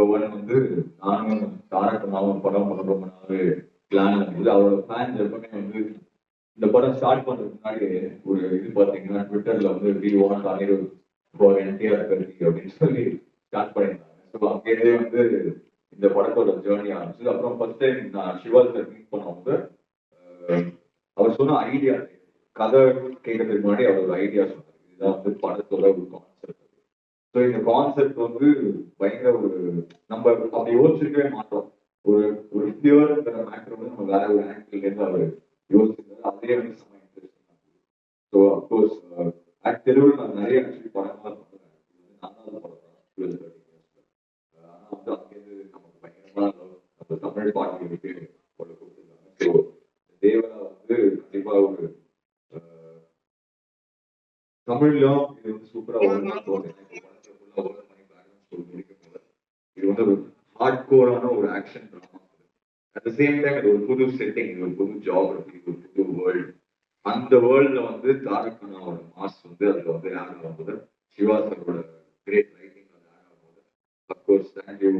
ஸ்பெஷல்னா வந்து நானும் தாரகமாகவும் படம் பண்ண ரொம்ப நாள் பிளான் இருந்தது அவரோட ஃபேன்ஸ் எப்பவுமே வந்து இந்த படம் ஸ்டார்ட் பண்றதுக்கு முன்னாடி ஒரு இது பாத்தீங்கன்னா ட்விட்டர்ல வந்து we want Anirudh for NTR கல்வி அப்படின்னு சொல்லி ஸ்டார்ட் பண்ணியிருந்தாங்க. ஸோ அங்கேயே வந்து இந்த படத்தோட ஜேர்னி ஆரம்பிச்சது. அப்புறம் ஃபர்ஸ்ட் டைம் நான் சிவா சார் மீட் பண்ணும்போது அவர் சொன்ன ஐடியா கதை கேட்கறதுக்கு முன்னாடி அவர் ஒரு ஐடியா சொன்னார். இதுதான் வந்து படத்தோட ஒரு ஸோ இந்த கான்செப்ட் வந்து பயங்கர ஒரு நம்ம அப்படி யோசிச்சிருக்கவே மாட்டோம். ஒரு ஒரு ஃபியர்ங்கிற மேட்டர் வந்து நம்ம வேற ஒரு ஆங்கிள் இருந்து அவர் யோசிச்சிருந்தாரு அதே வந்து செம்ம இன்ட்ரெஸ்டிங் ஸோ அப்கோர்ஸ் ஆக்ட் தெலுங்குல நான் நிறைய ஆக்சுவலி படங்கள்லாம் பண்ணுறேன் நாலாவது படம் டுவெல் தேர்ட்டி ஆனா வந்து அங்கேருந்து நமக்கு பயங்கரமா நம்ம தமிழ் கொண்டு கொடுத்துருக்காங்க ஸோ தேவரா வந்து கண்டிப்பா ஒரு அஹ், தமிழ்லயும் இது வந்து சூப்பரா வரும்னு தோணுது எனக்கு படத்தை full ஆ work பண்ணி background score முடிக்கும் போது இது வந்து ஒரு ஹார்ட் கோரான ஒரு action drama at the same time இது ஒரு புது செட்டிங் இது ஒரு புது ஜாகிரபி ஒரு புது வேர்ல்டு அந்த வேர்ல்ட்ல வந்து தாரக் தாரகனாவோட மாஸ் வந்து அதுல வந்து ஆட் ஆகும்போது சிவா சரோட கிரேட் ரைட்டிங் வந்து ஆட் ஆகும்போது of course thank you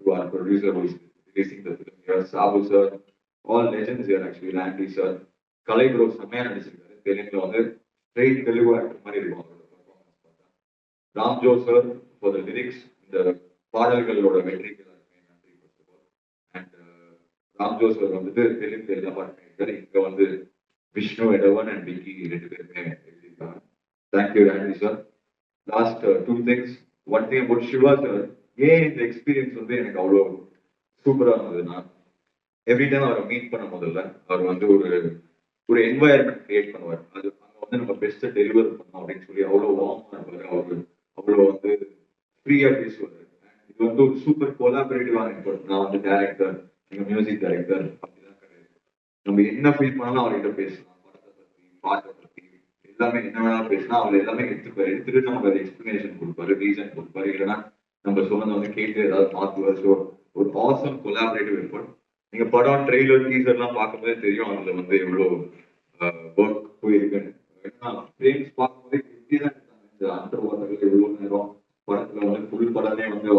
to our producer releasing the film here Sabu sir all legends here actually லாண்டி sir Kalai bro செம்மையா நடிச்சிருக்காரு. தெலுங்குல வந்து ஸ்ட்ரெயிட் தெலுங்கு ஆக்டர் மாதிரி இருக்கும் அவரோட பர்ஃபார்மன்ஸ் பார்த்தா. Ramjo sir for the lyrics இந்த பாடல்களோட வெற்றிகள் ராம் சார் வந்துட்டு தெலுங்கு தெரியல பாட்டுமே இங்க வந்து விஷ்ணு எடவன் அண்ட் விக்கி ரெண்டு பேருமே எழுதியிருக்காங்க. Thank you Randy sir last two things one thing about Siva sir ஏன் இந்த எக்ஸ்பீரியன்ஸ் வந்து எனக்கு அவ்வளோ சூப்பரா இருந்ததுன்னா எவ்ரி டைம் அவரை மீட் பண்ண முதல்ல அவர் வந்து ஒரு ஒரு என்வாயர்மெண்ட் கிரியேட் பண்ணுவார். அது அங்கே வந்து நம்ம பெஸ்ட்டை டெலிவர் பண்ணோம் அப்படின்னு சொல்லி அவ்வளோ வார்மாக இருப்பார். அவர் அவ்வளோ வந்து ஃப்ரீயாக பேசுவார். இது வந்து ஒரு சூப்பர் கொலாபரேட்டிவான நான் வந்து டேரக்டர் எங்க மியூசிக் டைரக்டர் அப்படிதான் கிடையாது நம்ம என்ன ஃபீல் பண்ணாலும் அவர்கிட்ட பேசலாம். படத்தை பத்தி பாட்டை பத்தி எல்லாமே என்ன வேணாலும் பேசலாம். அவர் எல்லாமே எடுத்துப்பாரு. எடுத்துட்டு நமக்கு அது எக்ஸ்பிளனேஷன் கொடுப்பாரு ரீசன் கொடுப்பாரு. இல்லைன்னா நம்ம சொன்னதை வந்து கேட்டு ஏதாவது மாத்துவார் ஸோ ஒரு ஆசம் கொலாபரேட்டிவ் எஃபர்ட் நீங்க படம் ட்ரெய்லர் டீசர்லாம் பார்க்கும்போதே தெரியும் அதுல வந்து எவ்வளோ ஒர்க் போயிருக்குன்னு. ஃப்ரேம்ஸ் பார்க்கும்போதே இப்படி தான் இருந்தாங்க எவ்வளோ நேரம் படத்துல வந்து புல் படமே வந்து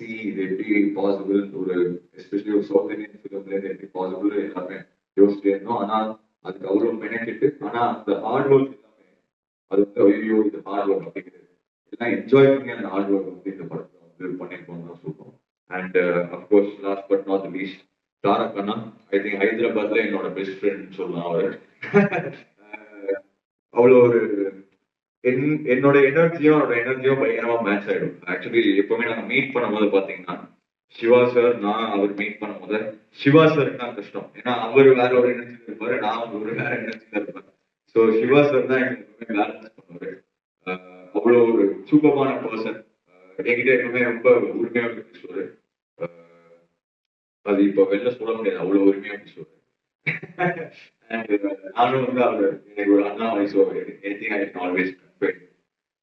சி இது எப்படி பாசிபிள் ஒரு எஸ்பெஷலி ஒரு சவுத் இந்தியன் ஃபிலிம்ல இருந்து எப்படி பாசிபிள் எல்லாமே யோசிச்சுட்டே இருந்தோம் ஆனா அதுக்கு அவ்வளோ மெனக்கெட்டு ஆனா அந்த ஹார்ட் ஒர்க் எல்லாமே அது வந்து ஐயோ இது ஹார்ட் ஒர்க் அப்படிங்கிறது எல்லாம் என்ஜாய் பண்ணி அந்த ஹார்ட் ஒர்க் வந்து இந்த படத்தை வந்து பண்ணிருக்கோம் தான் சொல்றோம். And of course last but not least Tarak Anna I think ஹைதராபாத்ல என்னோட பெஸ்ட் ஃப்ரெண்ட் சொல்லலாம் அவர். அவ்வளோ ஒரு என் என்னோட எனர்ஜியும் அவரோட எனர்ஜியும் பயங்கரமா மேட்ச் ஆயிடும். ஆக்சுவலி எப்பவுமே நாங்க மீட் பண்ணும்போது பாத்தீங்கன்னா சிவா சார் நான் அவர் மீட் பண்ணும்போது சிவா சாருக்கு தான் கஷ்டம். ஏன்னா அவர் வேற ஒரு எனர்ஜி இருப்பாரு நான் ஒரு வேற எனர்ஜி இருப்பேன். ஸோ சிவா சார் தான் எங்களுக்கு பேலன்ஸ் பண்ணுவாரு. ஆஹ் அவ்வளோ ஒரு சூப்பமான பர்சன் என்கிட்ட எப்பவுமே ரொம்ப உரிமையாக பேசுவாரு. ஆஹ் அது இப்போ வெளில சொல்ல முடியாது. அவ்வளவு உரிமையா பேசுவாரு. Uh, நானும் வந்து அவர் எனக்கு ஒரு அண்ணா வயசு anything I can always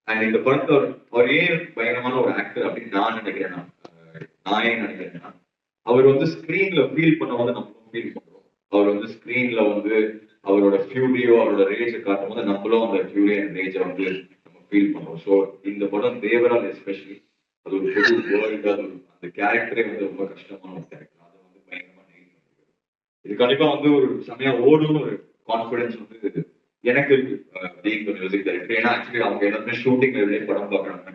and இந்த படத்தை அவர் அவர் பயங்கரமான ஒரு ஆக்டர் அப்படின்னு நான் நினைக்கிறேன் நான். நான் ஏன் நினைக்கிறேன்னா அவர் வந்து ஸ்கிரீன்ல ஃபீல் பண்ண வந்து நம்மளும் ஃபீல் பண்றோம். அவர் வந்து ஸ்க்ரீன்ல வந்து அவரோட ஃபியூரியோ அவரோட ரேஜை காட்டும் போது நம்மளும் அந்த ஃபியூரி அண்ட் ரேஜை வந்து நம்ம ஃபீல் பண்றோம். ஸோ இந்த படம் தேவரால் எஸ்பெஷலி அது ஒரு புது வேர்ல்டு அது ஒரு- அந்த கேரக்டரே வந்து ரொம்ப கஷ்டமான ஒரு கேரக்டர் அதை வந்து பயங்கரமா நெயில் பண்ணிருக்காரு இது கண்டிப்பா வந்து ஒரு செம்மையா ஓடும்னு ஒரு கான்பிடன்ஸ் வந்து எனக்கு இருக்கு. பீங் மியூசிக் டைரக்டர் ஏன்னா ஆக்சுவலி அவங்க எல்லாருமே ஷூட்டிங் வெளியே படம் பார்க்குறாங்க.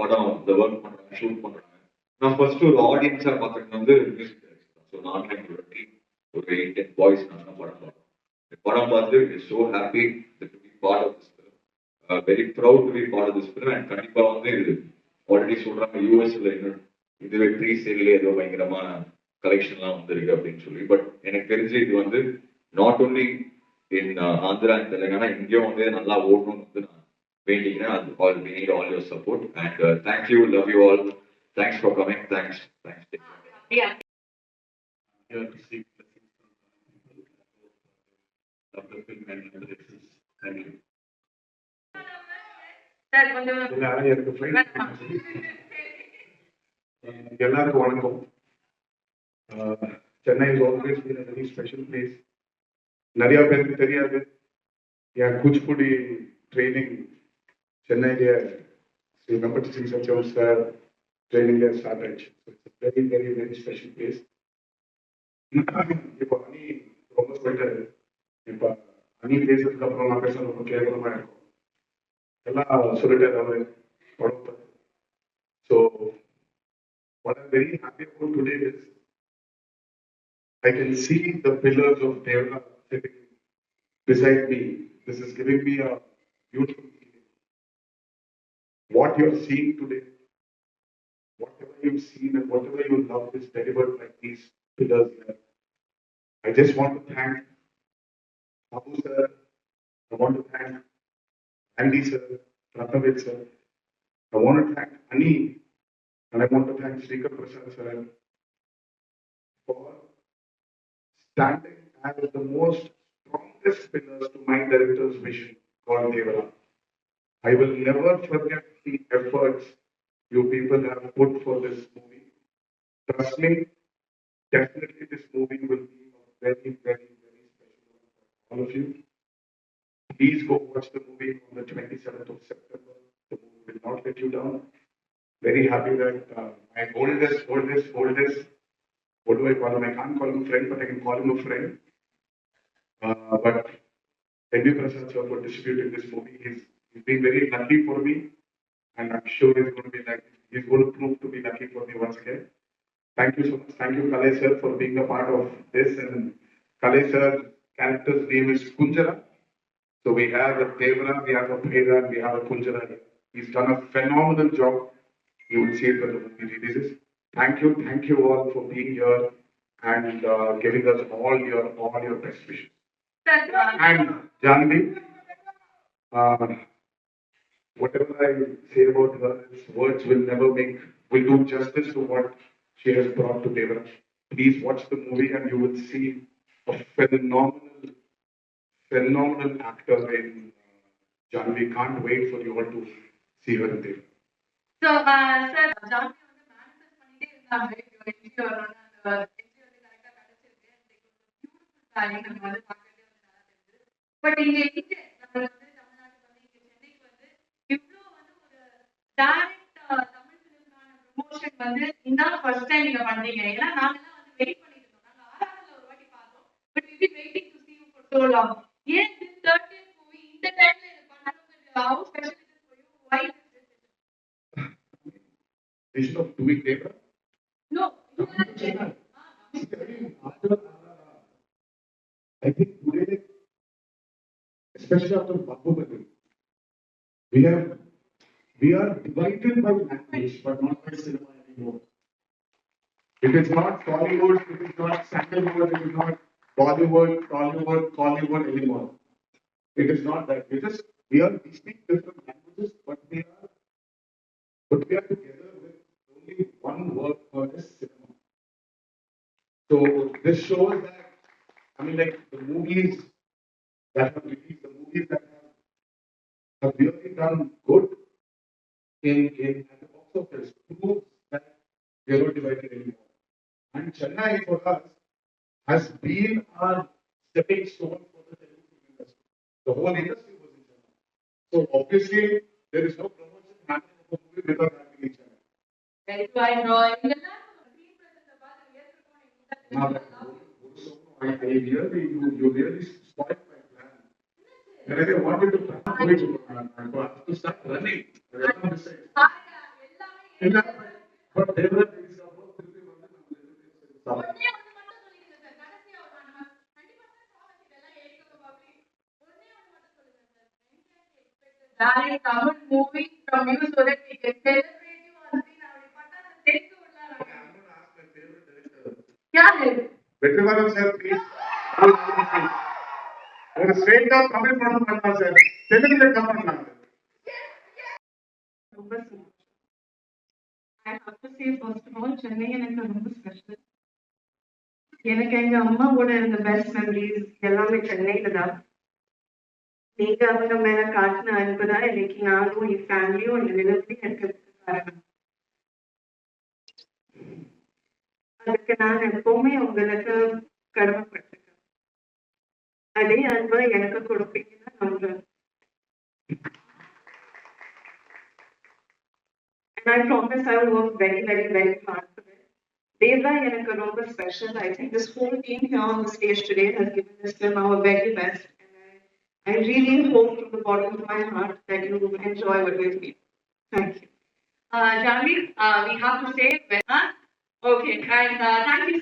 படம் இந்த ஒர்க் பண்றாங்க ஷூட் பண்றாங்க. நான் ஃபர்ஸ்ட் ஒரு ஆடியன்ஸா பார்க்கறது வந்து மியூசிக் டைரக்டர் ஸோ நான் ஒரு எயிட் டென் பாய்ஸ் நான் தான் படம் பார்க்கணும் படம் பார்த்து so happy part of this film very proud to be part of this film and கண்டிப்பா வந்து இது ஆல்ரெடி சொல்றாங்க யூஎஸ்ல இன்னும் இதுவே ப்ரீ சேல்லே ஏதோ பயங்கரமான கலெக்ஷன்லாம் வந்திருக்கு அப்படின்னு சொல்லி. பட் எனக்கு தெரிஞ்சு இது வந்து not only in Andhra and Telangana இங்கேயும் வந்து நல்லா ஓடணும்னு வந்து நான் வேண்டிக்கிறேன். அது all we need all your support and thank you love you all thanks for coming thanks thanks எல்லாருக்கும் வணக்கம். Ah, Chennai is always been very special place நிறைய பேருக்கு தெரியாது என் கூச்சிப்புடி ட்ரைனிங் சென்னையிலேயே So remember to see St. John's uh, training there started. So it's a very, very, very special place. இப்போ அணி ரொம்ப போயிட்டாரு இப்போ அணி பேசுறதுக்கு அப்புறம் நான் பேச ரொம்ப கேவலமா இருக்கும் எல்லாம் சொல்லிட்டாரு அவரு உடம்பு so what I'm very happy about today is I can see the pillars of Devra sitting beside me. This is giving me a beautiful feeling. What you're seeing today, whatever you've seen and whatever you love is delivered by these pillars. I just want to thank Babu sir. I want to thank Andy sir, Ratnavit sir. I want to thank Ani and I want to thank Srikar Prasad sir for standing as the most strongest pillars to my director's vision called Devara. I will never forget the efforts you people have put for this movie. Trust me, definitely this movie will be a very, very, very special one for all of you. Please go watch the movie on the 27th of September. The movie will not let you down. Very happy that uh, my oldest, oldest, oldest, what do I call him? I can't call him a friend, but I can call him a friend. Uh, but N.B. Prasad sir for distributing this movie. He's, he's been very lucky for me, and I'm sure he's going to be like he's going to prove to be lucky for me once again. Thank you so much. Thank you, Kalai sir, for being a part of this. And Kalai sir character's name is Kunjara. So we have a Devra, we have a Bheda, and we have a Kunjara. He's done a phenomenal job. You will see it when the movie releases. Thank you, thank you all for being here and uh, giving us all your all your best wishes. And Janvi, uh, whatever I say about her, words will never make will do justice to what she has brought to Devra. Please watch the movie and you will see a phenomenal, phenomenal actor in uh, Janvi. Can't wait for you all to see her in Devra. So, uh, sir, பண்ணிட்டே வந்து இங்க இங்க நம்ம வந்து தமிழ்நாட்டுக்கு வந்து இங்க சென்னைக்கு வந்து வந்து ஒரு தமிழ் வந்து நீங்க பண்றீங்க. ஏன்னா நாங்கெல்லாம் வந்து பண்ணிட்டு இருந்தோம். நாங்க ஆறாவதுல ஒரு வாட்டி பார்த்தோம். ஏன் this 30th movie இந்த இது I think today, especially after Bahubali, we have, we are divided by language, but not by cinema anymore. It is not Tollywood, it is not Sandalwood, it is not Bollywood, Tollywood, Collywood anymore. It is not that. We just, we are, we speak different languages, but we are, but we are together with only one word for this. So this shows that, I mean, like the movies that have released, the movies that have, have really done good in, in the box office proves that we are not divided anymore. And Chennai for us has been our stepping stone for the Telugu industry. The whole industry was in Chennai. So obviously, there is no promotion happening a movie without in Chennai. I know. conduct, my behavior, you, you really spoil my plan. And I didn't want you to plan which plan, so I have to start running. But there were things about That is someone moving from you so that he gets ஒரு தமிழ் படம் பண்ணலாம் sir. தெலுங்குல come பண்ணலாம் ரொம்ப I have to say first of all Chennai எனக்கு ரொம்ப special எனக்கு எங்க அம்மாவோட இருந்த பெஸ்ட் மெமரிஸ் எல்லாமே சென்னையில தான். நீங்க அவங்க மேல காட்டின அன்பு தான் இன்னைக்கு நானும் என் ஃபேமிலியும் இந்த நிலத்துல இருக்கிறதுக்கு காரணம். அதுக்கு நான் எப்பவுமே உங்களுக்கு கடமைப்பட்டேன். அதே அன்பை எனக்கு கொடுப்பீங்கன்னு நம்புறேன் and I promise I will work very, very, very hard for it. Devda எனக்கு ரொம்ப special. I think this whole team here on the stage today has given this film our very best. And I, I really hope from the bottom of my heart that you enjoy what we've made. Thank you. Uh, Janvi, uh, we have to say, uh, okay, and uh, thank you